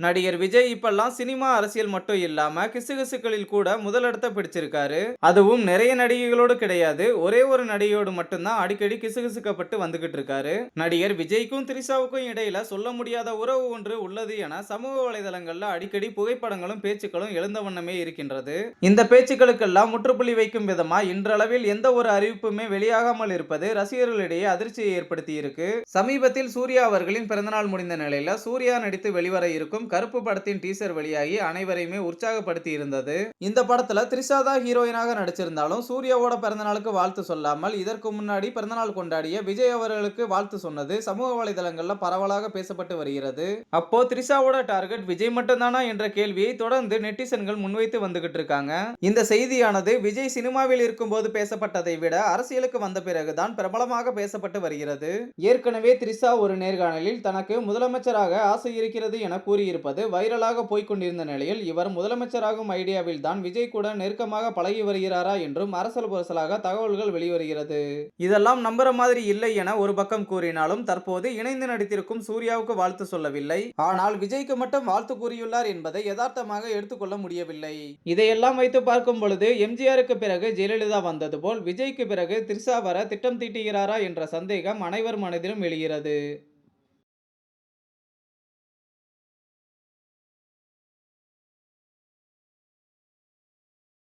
நடிகர் விஜய் இப்பெல்லாம் சினிமா அரசியல் மட்டும் இல்லாம கிசுகிசுக்களில் கூட முதலிடத்தை பிடிச்சிருக்காரு. அதுவும் நிறைய நடிகைகளோடு கிடையாது. ஒரே ஒரு நடிகையோடு மட்டும்தான் அடிக்கடி கிசுகிசுக்கப்பட்டு வந்துகிட்டு இருக்காரு. நடிகர் விஜய்க்கும் திரிஷாவுக்கும் இடையில சொல்ல முடியாத உறவு ஒன்று உள்ளது என சமூக வலைதளங்கள்ல அடிக்கடி புகைப்படங்களும் பேச்சுக்களும் எழுந்த வண்ணமே இருக்கின்றது. இந்த பேச்சுக்களுக்கெல்லாம் முற்றுப்புள்ளி வைக்கும் விதமா இன்றளவில் எந்த ஒரு அறிவிப்புமே வெளியாகாமல் இருப்பது ரசிகர்களிடையே அதிர்ச்சியை ஏற்படுத்தி இருக்கு சமீபத்தில் சூர்யா அவர்களின் பிறந்தநாள் முடிந்த நிலையில சூர்யா நடித்து வெளிவர இருக்கும் கருப்பு படத்தின் டீசர் வெளியாகி அனைவரையுமே உற்சாகப்படுத்தி இருந்தது இந்த படத்துல த்ரிஷா தான் ஹீரோயினாக நடிச்சிருந்தாலும் சூர்யாவோட பிறந்தநாளுக்கு வாழ்த்து சொல்லாமல் இதற்கு முன்னாடி பிறந்தநாள் கொண்டாடிய விஜய் அவர்களுக்கு வாழ்த்து சொன்னது சமூக வலைதளங்கள்ல பரவலாக பேசப்பட்டு வருகிறது. அப்போ த்ரிஷாவோட டார்கெட் விஜய் மட்டும்தானா என்ற கேள்வியை தொடர்ந்து நெட்டிசன்கள் முன்வைத்து வந்துகிட்டு இருக்காங்க. இந்த செய்தியானது விஜய் சினிமாவில் இருக்கும்போது பேசப்பட்டதை விட அரசியலுக்கு வந்த பிறகுதான் பிரபலமாக பேசப்பட்டு வருகிறது. ஏற்கனவே த்ரிஷா ஒரு நேர்காணலில் தனக்கு முதலமைச்சராக ஆசை இருக்கிறது என கூறியிருந்தார் இருப்பது வைரலாக போய்க் கொண்டிருந்த நிலையில் இவர் முதலமைச்சராகும் ஐடியாவில் தான் விஜய் கூட நெருக்கமாக பழகி வருகிறாரா என்றும் அரசல் புரசலாக தகவல்கள் வெளிவருகிறது. இதெல்லாம் நம்புற மாதிரி இல்லை என ஒரு பக்கம் கூறினாலும் தற்போது இணைந்து நடித்திருக்கும் சூர்யாவுக்கு வாழ்த்து சொல்லவில்லை. ஆனால் விஜய்க்கு மட்டும் வாழ்த்து கூறியுள்ளார் என்பதை யதார்த்தமாக எடுத்துக்கொள்ள முடியவில்லை. இதையெல்லாம் வைத்து பார்க்கும் பொழுது எம்ஜிஆருக்கு பிறகு ஜெயலலிதா வந்தது போல் விஜய்க்கு பிறகு திரிஷா வர திட்டம் தீட்டுகிறாரா என்ற சந்தேகம் அனைவர் மனதிலும் எழுகிறது.